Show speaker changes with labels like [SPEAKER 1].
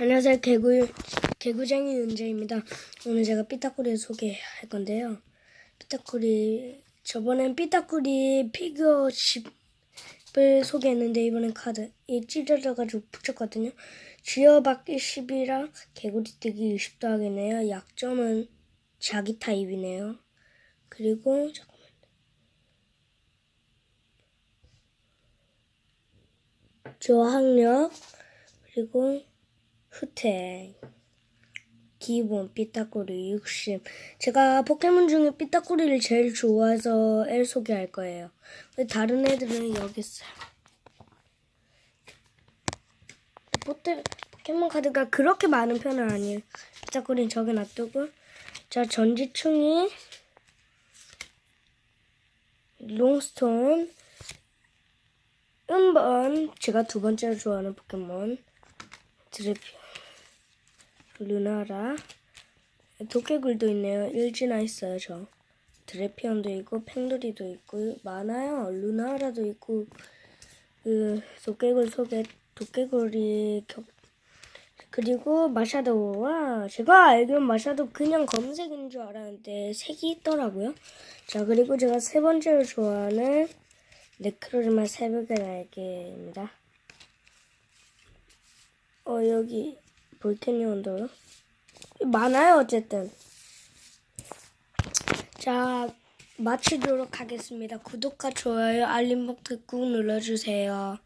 [SPEAKER 1] 안녕하세요. 개구, 개구쟁이 은재입니다. 오늘 제가 삐딱구리 소개할 건데요. 삐딱구리, 저번엔 삐딱구리 피규어 10을 소개했는데, 이번엔 카드. 이 찢어져가지고 붙였거든요. 쥐어받기 10이랑 개구리 뛰기 20 더하기네요. 약점은 자기 타입이네요. 그리고. 저항력, 그리고, 후퇴. 기본 삐딱구리 60 제가 포켓몬 중에 삐딱구리를 제일 좋아해서 애 소개할 거예요. 다른 애들은 여기 있어요. 포테, 포켓몬 카드가 그렇게 많은 편은 아니에요. 삐딱구리는 저기 놔두고. 자 전지충이. 롱스톤. 음번. 제가 두 번째로 좋아하는 포켓몬. 드래피 루나라 도깨굴도 있네요. 일지나 있어요 저. 드래피언도 있고 팽돌이도 있고 많아요. 루나라도 있고 그 도깨굴 속에 도깨굴이 겹 그리고 마샤도와 제가 알기로는 마샤도 그냥 검색인 줄 알았는데 색이 있더라고요. 자 그리고 제가 세 번째로 좋아하는 네크로즈마 새벽의 날개입니다. 어 여기 볼테니 온도요? 많아요 어쨌든. 자 마치도록 하겠습니다. 구독과 좋아요 알림 버튼 꾹 눌러주세요